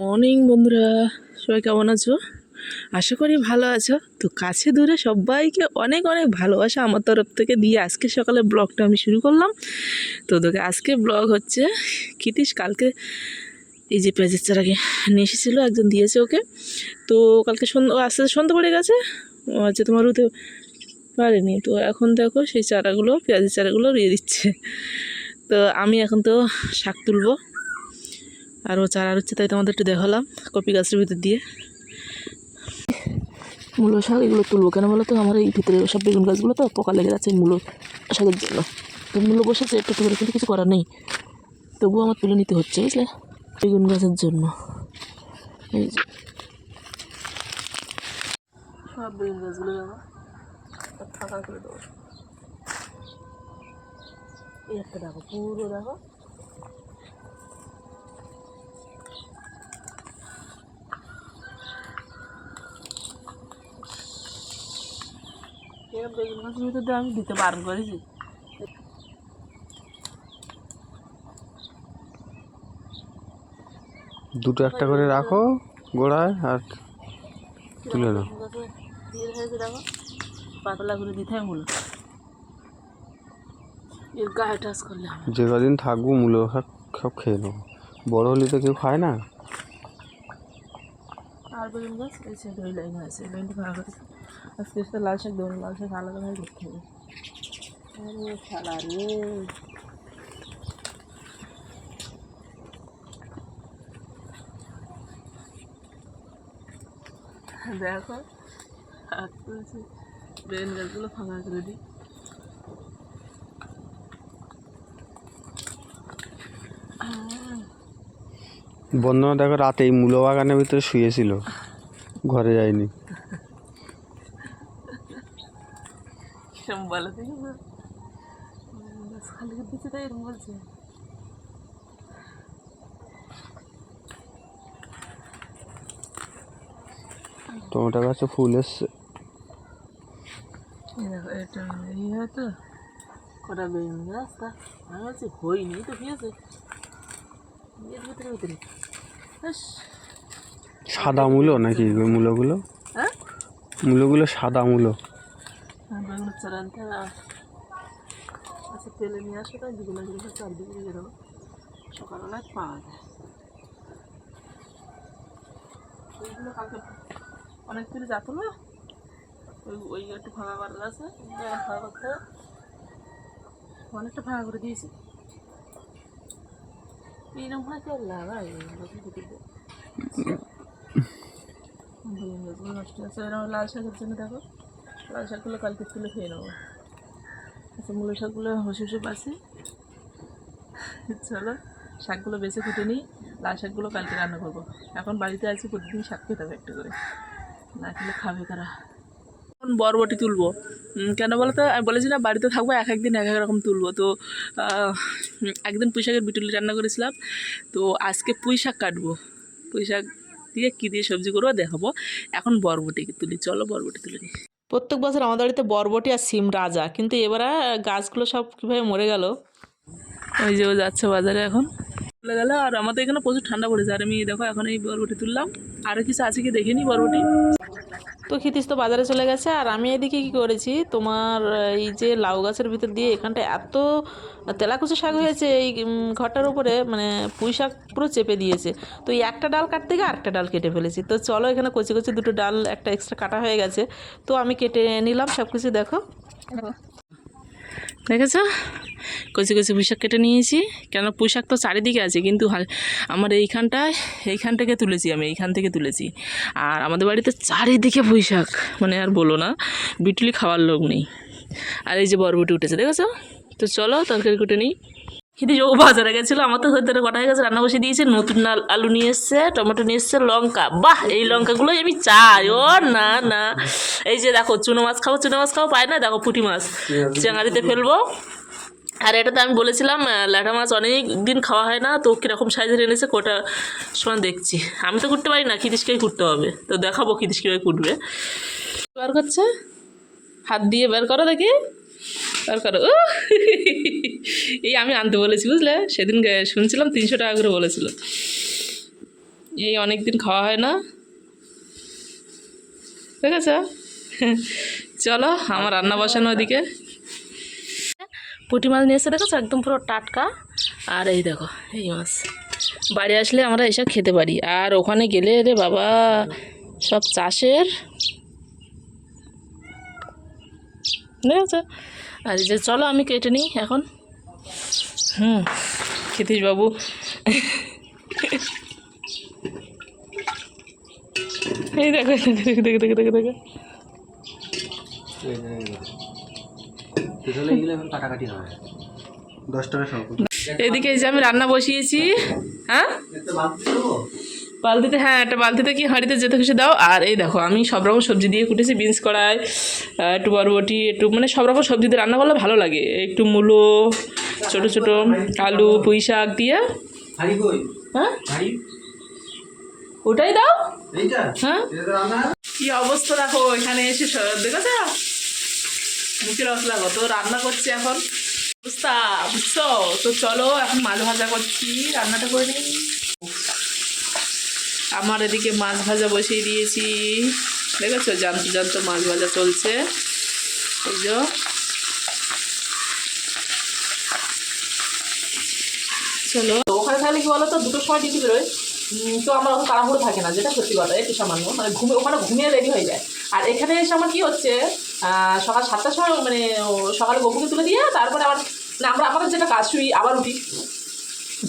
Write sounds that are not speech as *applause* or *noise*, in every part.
Morning বন্ধুরা। সবাই কেমন আছো? আশা করি ভালো আছো। তো কাছে দূরে সবাইকে অনেক অনেক ভালোবাসা আমার তরফ থেকে দিয়ে আজকে সকালে ব্লগটা আমি শুরু করলাম। তো তোকে আজকে ব্লগ হচ্ছে কিতিস কালকে এই যে পেঁয়াজের চারাকে নিয়ে এসেছিল, একজন দিয়েছে ওকে। তো কালকে সন্ধ্যা আস্তে আস্তে সন্ধ্যা পড়ে গেছে। ও হচ্ছে তোমার উঠতে পারেনি। তো এখন দেখো সেই চারাগুলো, পেঁয়াজের চারাগুলো রয়ে দিচ্ছে। তো আমি এখন তো শাক তুলবো। আর ও চারা হচ্ছে তাই তোমাদের একটু দেখালাম কপি গাছের ভিতর দিয়ে। মূলো শাক, এগুলো তুলবো কেন বলো তো? আমার এই ভিতরে সব বেগুন গাছগুলো তো পোকা লেগে যাচ্ছে মূলো শাকের জন্য। তো মূলো বসেছে, একটু করে, কিন্তু কিছু করার নেই। তবুও আমার তুলে নিতে হচ্ছে, বুঝলে? বেগুন গাছের জন্য। এই যে। সব বেগুন গাছগুলো ফাঁকা করে দেবো। এই একটা দেখো পুরো দেখো। এরকম বেগুন গাছের ভিতর আমি দিতে বারণ করেছি। দুটো একটা করে রাখো গোড়ায় আর তুলে নাও। পাতলা করে দিতে হয় মূল এর গায়ে টাচ করলে যে কদিন থাকব মূলো সব খেয়ে নেব। বড় হলে তো কেউ খায় না। আর বেগুন গাছ এই সাইডে ওই লাইন আছে লাইনটা করেছে আজকে সাথে লাল শাক দেবো লাল শাক আলাদাভাবে দেখতে হবে। আরে শালা রে। দেখো হাত তুলছি। গাছগুলো ফাঁকা করে দিই। বন্ধনা দেখো রাতে এই মূলো বাগানের ভিতরে শুয়েছিল। ঘরে যায়নি। টমেটো গাছে ফুল এসছে। দেখো এটা এই হয়তো। কটা বেগুন গাছ? তা আমি বলছি হয়নি তো কি আছে? এর ভিতরে ভিতরে। সাদা মূলো নাকি ওই মূলোগুলো? হ্যাঁ? মূলোগুলো সাদা মূলো। আর বেগুনের চারা আনতে হবে। আচ্ছা তেলে নিয়ে আসো তাই দুগুলো চারদিকে রেখে দেবো। সকালবেলায় পাওয়া যায়। এইগুলো কালকে অনেক দূরে যাতো না? ওই ওই একটু ফাঁকা করা আছে। ফাঁকা করতে অনেকটা ফাঁকা করে দিয়েছি। এইরকম হয়? কেউ লাগাই নষ্ট আছে এরকম লাল শাকের জন্য দেখো, লাল শাকগুলো কালকে তুলে খেয়ে নেব। আচ্ছা মূলো শাকগুলো হসে হসে পাশে চলো, শাকগুলো বেছে কুটে নিই। লাল শাকগুলো কালকে রান্না করব। এখন বাড়িতে আছি, প্রতিদিন শাক খেতে হবে একটু করে। না খেলে খাবে তারা এখন বরবটি তুলবো। কেন বলো তো আমি বলেছি না বাড়িতে থাকব এক একদিন এক এক রকম তুলবো। তো একদিন পুঁই শাকের বিটুলি রান্না করেছিলাম। তো আজকে পুঁই শাক কাটবো। পুঁই শাক দিয়ে কী দিয়ে সবজি করব দেখাবো। এখন বরবটি তুলি। চলো বরবটি তুলে নিই। প্রত্যেক বছর আমাদের বাড়িতে বরবটি আর সিম রাজা। কিন্তু এবারে গাছগুলো সব কীভাবে মরে গেল? ওই যে ও যাচ্ছে বাজারে এখন। চলে গেল আর আমাদের এখানে প্রচুর ঠান্ডা পড়েছে। আর আমি দেখো এখন এই বরবটি তুললাম। আরও কিছু আছে কি দেখিনি বরবটি? তো ক্ষিতিস তো বাজারে চলে গেছে, আর আমি এদিকে কি করেছি? তোমার এই যে লাউ গাছের ভিতর দিয়ে এখানটা এত তেলাকুচু শাক হয়েছে, এই ঘরটার উপরে মানে পুঁই শাক পুরো চেপে দিয়েছে। তো এই একটা ডাল কাটতে গিয়ে আরেকটা ডাল কেটে ফেলেছি। তো চলো এখানে কচি কচি দুটো ডাল একটা এক্সট্রা কাটা হয়ে গেছে। তো আমি কেটে নিলাম সব কিছু দেখো দেখেছ? কচি কচি পুঁইশাক কেটে নিয়েছি। কেন পোশাক তো চারিদিকে আছে, কিন্তু আমার এইখানটায় এইখান থেকে তুলেছি আমি, এইখান থেকে তুলেছি। আর আমাদের বাড়িতে চারিদিকে পুঁইশাক। মানে আর বলো না, বিটুলি খাওয়ার লোক নেই। আর এই যে বরবটি উঠেছে, দেখেছ? তো চলো তরকারি কুটে নিই। কিন্তু ও বাজারে গেছিল আমার তো হয়তো কটা হয়ে গেছে রান্না বসে দিয়েছে নতুন আল- আলু নিয়ে এসছে টমেটো নিয়ে এসছে লঙ্কা। বাহ এই লঙ্কাগুলোই আমি চাই ও না না। এই যে দেখো চুনো মাছ খাব চুনো মাছ খাব পায় না? দেখো পুঁটি মাছ চেঙারিতে ফেলব। আর এটা তো আমি বলেছিলাম ল্যাটা মাছ অনেক দিন খাওয়া হয় না তো কীরকম সাইজের এনেছে কোটা সময় দেখছি। আমি তো করতে পারি না খিদিসকেই করতে হবে। তো দেখাবো খিদিস কীভাবে কুটবে বার করছে? হাত দিয়ে বের করো দেখি। বের করো উহ! *laughs* এই আমি আনতে বলেছি, বুঝলে? সেদিন শুনছিলাম, তিনশো টাকা করে বলেছিল। এই অনেক দিন খাওয়া হয় না। ঠিক আছে? *laughs* চলো, আমার রান্না বসানো ওদিকে পুঁটি মাছ নিয়ে এসে দেখো একদম পুরো টাটকা। আর এই দেখো, এই মাছ। বাড়ি আসলে আমরা এসব খেতে পারি। আর ওখানে গেলে, রে বাবা, সব চাষের। ঠিক আছে? আর এই যে চলো আমি কেটে নিই এখন। হুম ক্ষিতীশ বাবু। এই দেখো দেখো দেখো দেখো দেখো দেখো। এদিকে যে আমি রান্না বসিয়েছি হ্যাঁ? বালতিতে হ্যাঁ একটা বালতিতে কি হাঁড়িতে যেতে খুশি দাও। আর এই দেখো আমি সব রকম সবজি দিয়ে কুটেছি বিনস কড়াই একটু বরবটি একটু মানে সব রকম সবজি দিয়ে রান্না করলে ভালো লাগে। একটু মূলো ছোট ছোট আলু পুঁই শাক দিয়ে। হ্যাঁ? ওটাই দাও। হ্যাঁ? কি অবস্থা দেখো এখানে এসে দেখেছ? মুখের অবস্থা কত রান্না করছি এখন। অবস্থা বুঝছ? তো চলো এখন মাছ ভাজা করছি রান্নাটা করে নিই। আমার এদিকে মাছ ভাজা বসিয়ে দিয়েছি। দেখেছ? জানতো জানতো মাছ ভাজা চলছে। এই যে। চলো। ওখানে থাকলে কি বলো তো দুটোর সময় ডিউটি বেরোয়। তো আমার ওখানে তাড়াহুড়ো থাকে না, যেটা সত্যি কথা, একটু সামান্য। মানে ঘুমে, ওখানে ঘুমিয়ে রেডি হয়ে যায়। আর এখানে এসে আমার কি হচ্ছে সকাল সাতটার সময় মানে সকালে গপুকে তুলে দিয়ে তারপরে আবার না, আমরা আমাদের যেটা কাজ, শুই, আবার উঠি।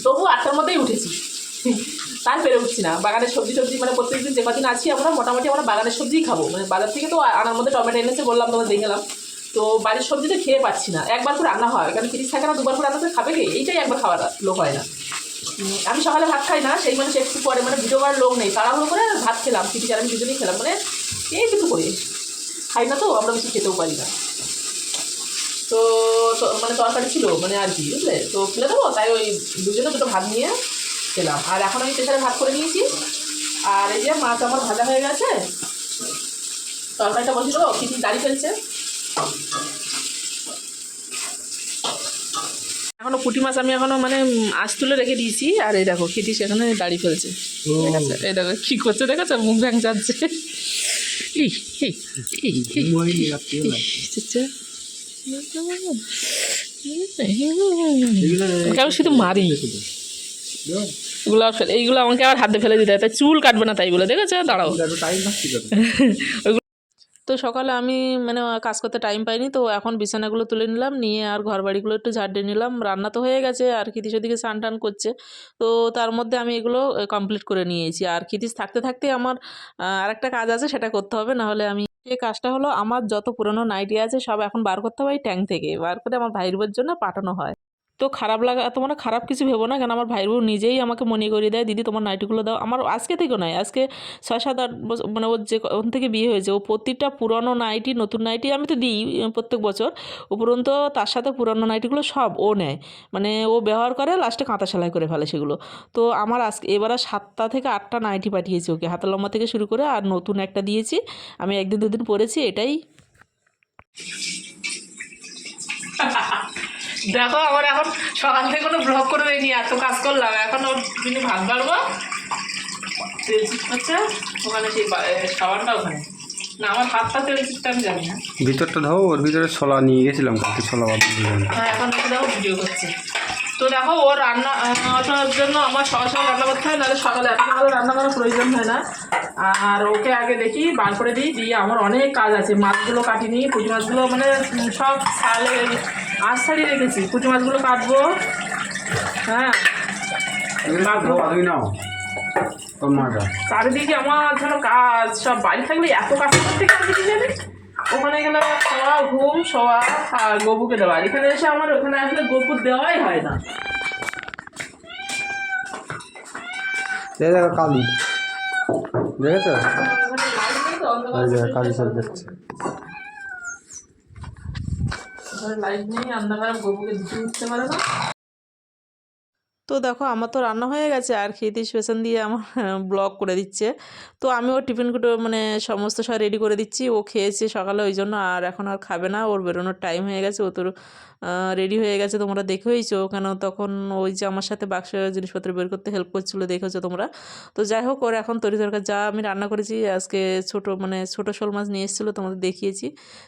তবু আটটার মধ্যেই উঠেছি। তার পেরে উঠছি না। বাগানের সবজি টবজি মানে প্রত্যেকদিন যে কদিন আছি আমরা, মোটামুটি আমরা বাগানের সবজিই খাব। মানে বাজার থেকে তো আনার মধ্যে টমেটো এনেছে বললাম তোমার দেখলাম তো বাড়ির সবজি তো খেয়ে পাচ্ছি না। একবার করে রান্না হয়। কারণ ফ্রিজ থাকে না, দুবার করে রান্না করে খাবে কি? এইটাই একবার খাওয়ার লোক হয় না। আমি সকালে ভাত খাই না, সেই মানুষ একটু পরে মানে করার লোক নেই। তাড়াহুড়ো করে ভাত খেলাম, ফ্রিজ আর আমি দুজনেই খেলাম। মানে এই কিছু করে। খাই না তো, আমরা বেশি খেতেও পারি না। তো- মানে তরকারি ছিল মানে আর কি, বুঝলে? তো খুলে দেবো, তাই ওই দুজনে দুটো ভাত নিয়ে খেলাম আর এখন আমি প্রেশারে ভাত করে নিয়েছি আর এই যে মাছ আমার ভাজা হয়ে গেছে তরকারিটা বলছিল কিছু দাঁড়িয়ে ফেলছে এখনও পুঁটি মাছ আমি এখনও মানে আঁশ তুলে রেখে দিয়েছি আর এই দেখো খিটি সেখানে দাড়ি ফেলছে ঠিক আছে এই দেখো কি করছে দেখেছ মুখ ব্যাং যাচ্ছে আচ্ছা আমি শুধু মারি এগুলো ফেলে এইগুলো আমাকে আবার হাতে ফেলে দিতে হয়। তাই চুল কাটবে না তাই বলে দেখেছ? দাঁড়াও। *laughs* ওইগুলো- তো সকালে আমি মানে কাজ করতে টাইম পাইনি তো এখন বিছানাগুলো তুলে নিলাম নিয়ে আর ঘর বাড়িগুলো একটু ঝাড় দিয়ে নিলাম। রান্না তো হয়ে গেছে আর খিতিস ওদিকে স্নান টান করছে। তো তার মধ্যে আমি এগুলো কমপ্লিট করে নিয়েছি। আর খিতিস থাকতে থাকতে আমার আর একটা কাজ আছে সেটা করতে হবে নাহলে আমি এই কাজটা হলো আমার যত পুরনো নাইটি আছে সব এখন বার করতে হবে এই ট্যাঙ্ক থেকে। বার করে আমার ভাইয়ের জন্য পাঠানো হয়। তো খারাপ লাগা তোমরা খারাপ কিছু ভেবো না, কেন আমার ভাইয়ের বউ নিজেই আমাকে মনে করিয়ে দেয়, দিদি, তোমার নাইটিগুলো দাও। আমার আজকে থেকে নয় আজকে ছয় সাত আট বছর মানে ওর যে ওখান থেকে বিয়ে হয়েছে, ও প্রতিটা পুরনো নাইটি, নতুন নাইটি আমি তো দিই প্রত্যেক বছর, উপরন্ত তার সাথে পুরনো নাইটিগুলো সব ও নেয়। মানে ও ব্যবহার করে, লাস্টে কাঁথা সেলাই করে ফেলে সেগুলো। তো আমার আজকে, এবার সাতটা থেকে আটটা নাইটি পাঠিয়েছি ওকে হাতা লম্বা থেকে শুরু করে, আর নতুন একটা দিয়েছি, আমি একদিন দুদিন পরেছি, এটাই। *laughs* দেখো আমার এখন সকাল থেকে কোনো ব্লগ করে দেয়নি এত কাজ করলাম। এখন ওর তিনি ভাত বাড়বো। করছে ওখানে সেই সাবানটা ওখানে। না আমার হাতটা তেল চিটটা আমি জানি না। ভিতরটা দাও ওর ভিতরে ছোলা নিয়ে গেছিলাম কালকে ছোলা বাদ হ্যাঁ এখন দেখো ভিডিও করছে। তো দেখো ওর রান্না আসার জন্য আমার সকাল সকাল রান্না করতে হয় নাহলে সকালে এত সকালে রান্না করার প্রয়োজন হয় না। আর ওকে আগে দেখি বার করে দিই দিয়ে আমার অনেক কাজ আছে। মাছগুলো কাটিনি পুঁটি মাছগুলো মানে সব সালে আজ ছাড়িয়ে রেখেছি পুঁটি মাছগুলো কাটবো। হ্যাঁ। চারিদিকে আমার যেন কাজ সব বাড়ি থাকলে এত কাজ করতে কি জানি ওখানে গেলে খাওয়া ঘুম শোয়া আর গবুকে দেওয়া। আর এখানে এসে আমার ওখানে আসলে গপুর দেওয়াই হয় না। কালি। দেখেছ? কালি সব দেখছে। ওখানে লাইট নেই অন্ধকারে গোবুকে দিতে উঠতে পারে না। তো দেখো আমার তো রান্না হয়ে গেছে, আর খেতে স্পেশন দিয়ে আমার *laughs* ব্লগ করে দিচ্ছে। তো আমি ওর টিফিনগুলো মানে সমস্ত সব রেডি করে দিচ্ছি, ও খেয়েছে সকালে ওই জন্য, আর এখন আর খাবে না, ওর বেরোনোর টাইম হয়ে গেছে, ও তো রেডি হয়ে গেছে, তোমরা দেখেইছো। কেন তখন ওই যে আমার সাথে বাক্স জিনিসপত্র বের করতে হেল্প করছিল, দেখেছ তোমরা? তো যাই হোক, ওর এখন তরি তরকারি, যা আমি রান্না করেছি, আজকে ছোট মানে ছোট শোল মাছ নিয়ে এসেছিল, তোমাদের দেখিয়েছি।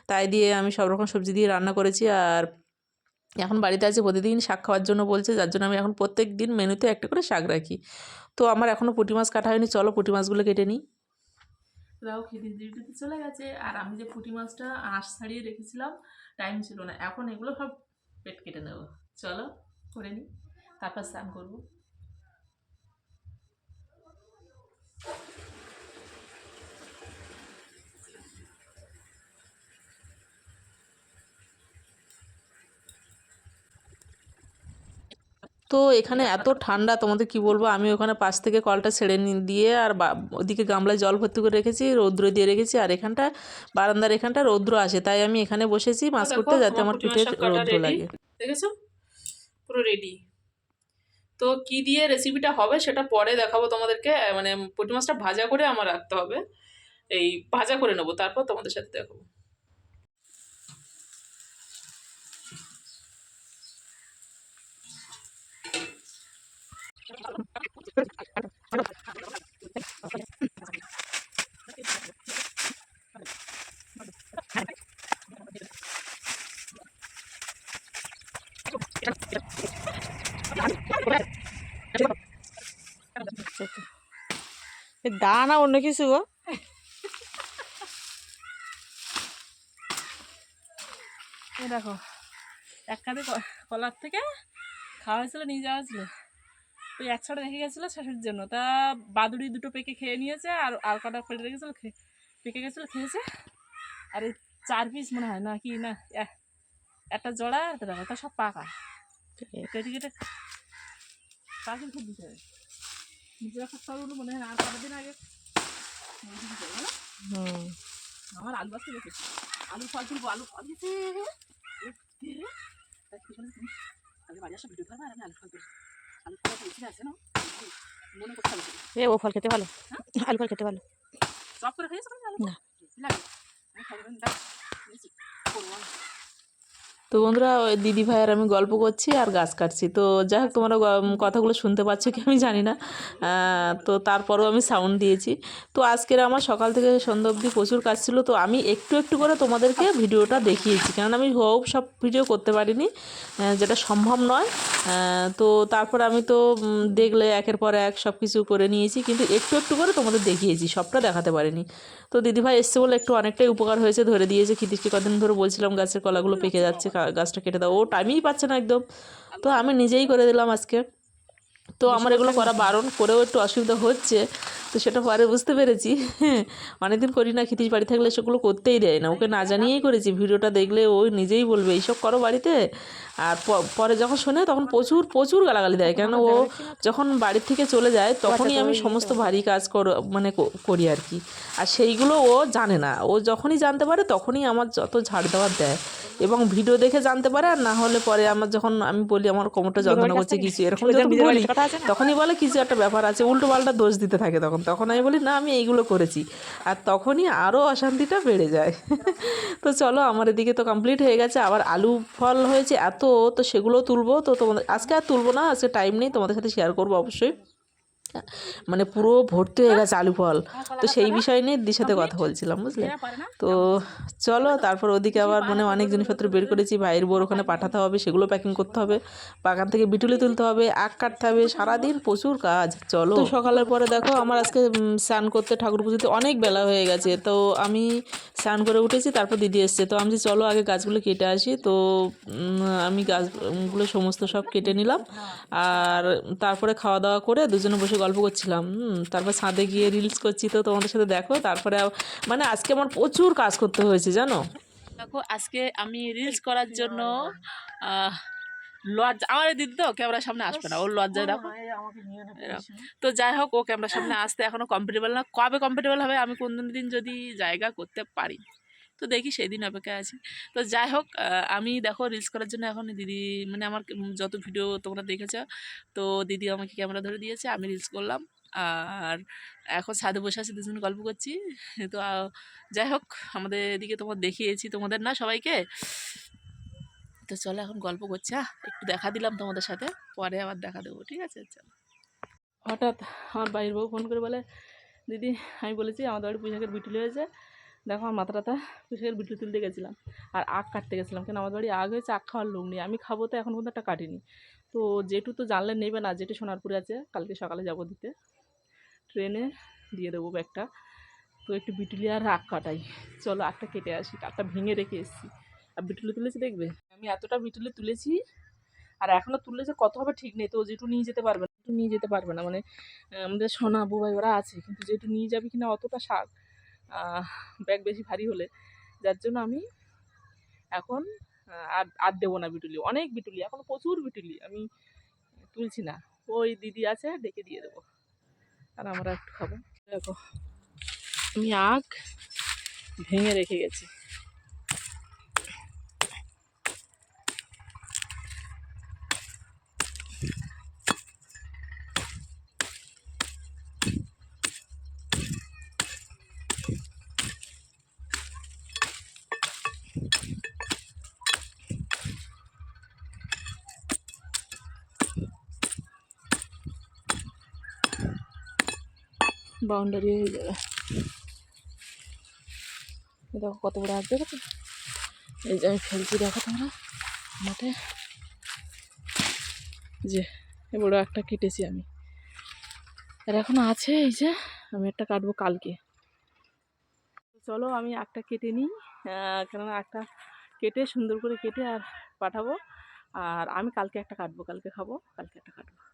তাই দিয়ে আমি সব রকম সবজি দিয়ে রান্না করেছি, আর এখন বাড়িতে আছে, প্রতিদিন শাক খাওয়ার জন্য বলছে, যার জন্য আমি এখন প্রত্যেক দিন মেনুতে একটা করে শাক রাখি। তো আমার এখনও পুঁটি মাছ কাটা হয়নি, চলো পুঁটি মাছগুলো কেটে নিই। রাও খেতে ডিউটিতে চলে গেছে। আর আমি যে পুঁটি মাছটা আঁশ ছাড়িয়ে রেখেছিলাম টাইম ছিল না। এখন এগুলো সব পেট কেটে নেব। চলো, করে নিই। তারপর স্নান করব। তো এখানে এত ঠান্ডা তোমাদের কি বলব? আমি ওখানে পাশ থেকে কলটা ছেড়ে দিয়ে আর বা- ওদিকে গামলায় জল ভর্তি করে রেখেছি রৌদ্র দিয়ে রেখেছি আর এখানটা বারান্দার এখানটা রৌদ্র আসে। তাই আমি এখানে বসেছি মাছ করতে যাতে আমার পিঠে রৌদ্র লাগে। দেখেছ? পুরো রেডি তো কি দিয়ে রেসিপিটা হবে সেটা পরে দেখাবো তোমাদেরকে। মানে পুঁটি মাছটা ভাজা করে আমার রাখতে হবে। এই ভাজা করে নেব তারপর তোমাদের সাথে দেখাবো। দা না অন্য কিছু গো। দেখো, এক কাঁধে ক- কলার থেকে খাওয়া হয়েছিল, নিয়ে যাওয়া ছিল ওই এক ছাড়া রেখে গেছিল শাশুড়ির জন্য। তা বাদুড়ি দুটো পেকে খেয়ে নিয়েছে আর আর কটা ফেলে রেখেছিলো পেকে গেছিল খেয়েছে। আর এই চার পিস মনে হয় না কি না একটা জোড়া আর একটা সব পাকা। কেটে কেটে পাখি খুব দিতে হবে নিজেরা খুব সবগুলো মনে হয় না আর কটা দিন আগে আমার আলু বাসতে গেছে। আলু ফল তুলবো আলু ফল দিতে আগে বাড়ি আসা ভিডিও ধরবো আর আমি আলু ফল তুলবো। এ ও ফল খেতে ভালো। আলু ফল খেতে ভালো। সব করে খেয়েছো না। তো বন্ধুরা, ওই দিদি ভাইয়ের আমি গল্প করছি আর গাছ কাটছি। তো যাই হোক, তোমরা কথাগুলো শুনতে পাচ্ছ কি আমি জানি না। তো তারপরেও আমি সাউন্ড দিয়েছি। তো আজকের আমার সকাল থেকে সন্ধ্যা অবধি প্রচুর কাজ ছিল। তো আমি একটু একটু করে তোমাদেরকে ভিডিওটা দেখিয়েছি। কারণ আমি হোক সব ভিডিও করতে পারিনি যেটা সম্ভব নয়। তো তারপর আমি তো দেখলে একের পর এক সব কিছু করে নিয়েছি। কিন্তু একটু একটু করে তোমাদের দেখিয়েছি, সবটা দেখাতে পারিনি। তো দিদিভাই এসছে বলে একটু অনেকটাই উপকার হয়েছে, ধরে দিয়েছে। খিতিশকে কদিন ধরে বলছিলাম গাছের কলাগুলো পেকে যাচ্ছে গাছটা কেটে দাও। ও টাইমই পাচ্ছে না একদম। তো আমি নিজেই করে দিলাম আজকে। তো আমার এগুলো করা বারণ করেও একটু অসুবিধা হচ্ছে তো সেটা পরে বুঝতে পেরেছি। অনেকদিন করি না খিতিশ বাড়ি থাকলে সেগুলো করতেই দেয় না। ওকে না জানিয়েই করেছি ভিডিওটা দেখলে ও নিজেই বলবে এইসব করো বাড়িতে। আর পরে যখন শোনে তখন প্রচুর প্রচুর গালাগালি দেয়। কেন ও যখন বাড়ির থেকে চলে যায় তখনই আমি সমস্ত ভারী কাজ কর মানে করি আর কি। আর সেইগুলো ও জানে না। ও যখনই জানতে পারে তখনই আমার যত ঝাড় দেওয়ার দেয়। এবং ভিডিও দেখে জানতে পারে আর না হলে পরে আমার যখন আমি বলি আমার কোমরটা যন্ত্রণা করছে কিছু এরকম যখন বলি তখনই বলে, কিছু একটা ব্যাপার আছে। উল্টো পাল্টা দোষ দিতে থাকে তখন। তখন আমি বলি, না, আমি এইগুলো করেছি। আর তখনই আরও অশান্তিটা বেড়ে যায়। তো চলো, আমার এদিকে তো কমপ্লিট হয়ে গেছে। আবার আলু ফল হয়েছে এত, তো সেগুলো তুলবো। তো তোমাদের, আজকে আর তুলবো না, আজকে টাইম নেই। তোমাদের সাথে শেয়ার করব অবশ্যই। মানে পুরো ভর্তি হয়ে গেছে আলু ফল। তো সেই বিষয় নিয়ে দিদির সাথে কথা বলছিলাম, বুঝলে? তো চলো, তারপর ওদিকে আবার মানে অনেক জিনিসপত্র বের করেছি। ভাইয়ের বোর ওখানে পাঠাতে হবে, সেগুলো প্যাকিং করতে হবে। বাগান থেকে বিটুলি তুলতে হবে, আখ কাটতে হবে, সারাদিন প্রচুর কাজ। চলো। সকালের পরে দেখো, আমার আজকে স্নান করতে ঠাকুর পুজোতে অনেক বেলা হয়ে গেছে। তো আমি স্নান করে উঠেছি, তারপর দিদি এসছে। তো আমি চলো, আগে গাছগুলো কেটে আসি। তো আমি গাছগুলো সমস্ত সব কেটে নিলাম। আর তারপরে খাওয়া দাওয়া করে দুজনে বসে গল্প করছিলাম হুম, তারপর ছাদে গিয়ে রিলস করছি তো তোমাদের সাথে দেখো তারপরে মানে আজকে আমার প্রচুর কাজ করতে হয়েছে জানো? দেখো আজকে আমি রিলস করার জন্য লজ্জা আমার দিদি তো ক্যামেরার সামনে আসবে না ওর লজ্জায় দেখো। তো যাই হোক ও ক্যামেরার সামনে আসতে এখনও কমফর্টেবল না। কবে কমফর্টেবল হবে আমি কোন দিন যদি জায়গা করতে পারি। তো দেখি সেই দিন অপেক্ষা আছি। তো যাই হোক আমি দেখো রিলস করার জন্য এখন দিদি মানে আমার যত ভিডিও তোমরা দেখেছ, তো দিদি আমাকে ক্যামেরা ধরে দিয়েছে, আমি রিলস করলাম। আর এখন ছাদে বসে আছি, দুজন গল্প করছি। তো যাই হোক, আমাদের এদিকে তোমার দেখিয়েছি তোমাদের না সবাইকে? তো চলো এখন গল্প করছি হ্যাঁ একটু দেখা দিলাম তোমাদের সাথে, পরে আবার দেখা দেবো, ঠিক আছে? চলো। হঠাৎ আমার বাড়ির বউ ফোন করে বলে, দিদি, আমি বলেছি আমাদের বাড়ি পুঁইশাকের বিটুলি হয়েছে দেখো আমার মাথা টাথা পুঁইশাকের বিটুলি তুলতে গেছিলাম। আর আখ কাটতে গেছিলাম। কেন? আমার বাড়ি আগ হয়েছে আখ খাওয়ার লোক নেই আমি খাব তো, এখন পর্যন্ত একটা কাটিনি। তো যেটু তো জানলে নেবে না যেটু সোনারপুরে আছে। কালকে সকালে যাব দিতে। ট্রেনে দিয়ে দেবো ব্যাগটা। তো একটু বিটুলি আর আখ কাটাই। চলো আখটা কেটে আসি। আখটা ভেঙে রেখে এসেছি। আর বিটুলি তুলেছি দেখবে? আমি এতটা বিটুলি তুলেছি, আর এখনও তুললে যে কত হবে ঠিক নেই। তো যেটু নিয়ে যেতে পারবে না। নিয়ে যেতে পারবে না। মানে আমাদের সোনা বুবাই ওরা আছে, কিন্তু যেটু নিয়ে যাবে কিনা, অতটা শাক। ব্যাগ বেশি ভারী হলে, যার জন্য আমি এখন আর আর দেবো না বিটুলি। অনেক বিটুলি, এখন প্রচুর বিটুলি, আমি তুলছি না। ওই দিদি আছে, ডেকে দিয়ে দেবো। আর আমরা একটু খাব। দেখো, আমি আঁক ভেঙে রেখে গেছি। বাউন্ডারি হয়ে যাবে। দেখো কত বড় আগ দেখো এই যে আমি ফেলছি, দেখো তোমরা, মাঠে। যে এ বড় একটা কেটেছি আমি। আর এখন আছে, এই যে, আমি একটা কাটবো কালকে। চলো, আমি একটা কেটে নিই। কেননা একটা কেটে সুন্দর করে কেটে আর পাঠাবো। আর আমি কালকে একটা কাটবো, কালকে খাব, কালকে একটা কাটবো।